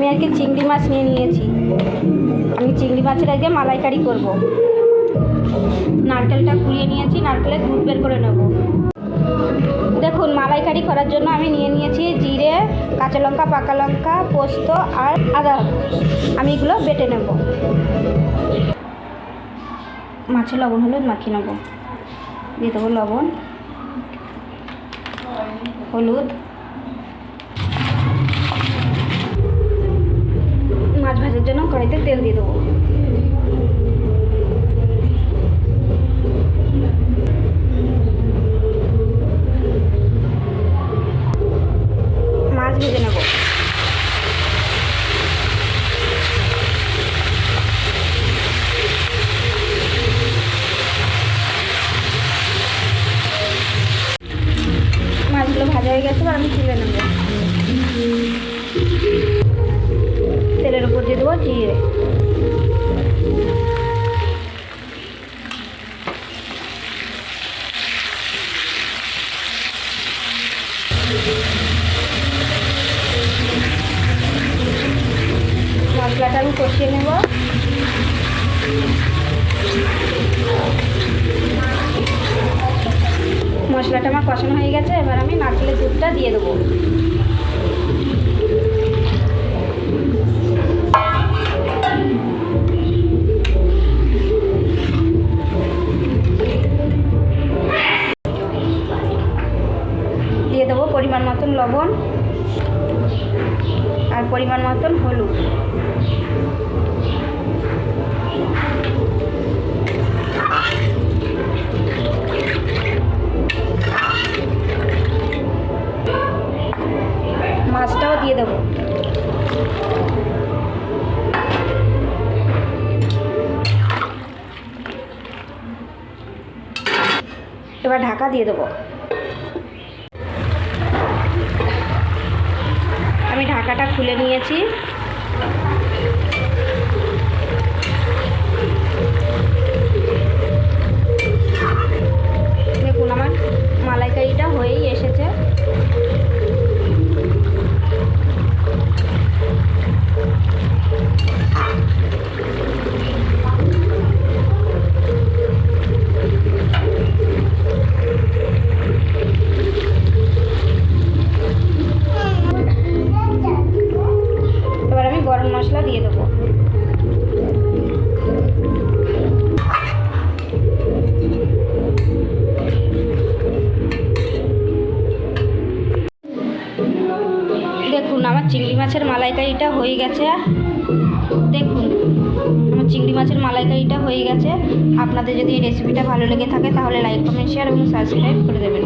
আমি আজকে চিংড়ি মাছ নিয়ে নিয়েছি। আমি চিংড়ি মাছের আজকে মালাইকারি করব। নারকেলটা কুড়িয়ে নিয়েছি নারকেলের দুধ বের করে নেব। দেখুন, মালাইকারি করার জন্য আমি নিয়ে নিয়েছি জিরে, কাঁচা লঙ্কা, পাকা লঙ্কা, পোস্ত আর আদা। আমি এগুলো বেটে নেব। মাছে লবণ হলুদ মাখিয়ে নেব। দিয়ে দেবো লবণ, হলুদ। ভাজার জন্য কড়াইতে তেল দিয়ে দেবো। মাছ ভেজে নেব। মাছগুলো ভাজা হয়ে গেছে আমি তুলে নেব। তেলের উপর দিয়ে দেবো জিরে মশলাটা আমি কষিয়ে নেব। মশলাটা আমার কষানো হয়ে গেছে, এবার আমি নারকেলের দুধটা দিয়ে দেবো। পরিমাণ মতন লবণ আর পরিমাণ মতন হলুদ। মাছটাও দিয়ে দেবো। এবার ঢাকা দিয়ে দেবো। ঢাকাটা খুলে নিয়েছি। চিংড়ি মাছের মালাইকারিটা হয়ে গেছে। দেখুন, আমার চিংড়ি মাছের মালাইকারিটা হয়ে গেছে। আপনাদের যদি এই রেসিপিটা ভালো লেগে থাকে, তাহলে লাইক কমেন্ট শেয়ার এবং সাবস্ক্রাইব করে দেবেন।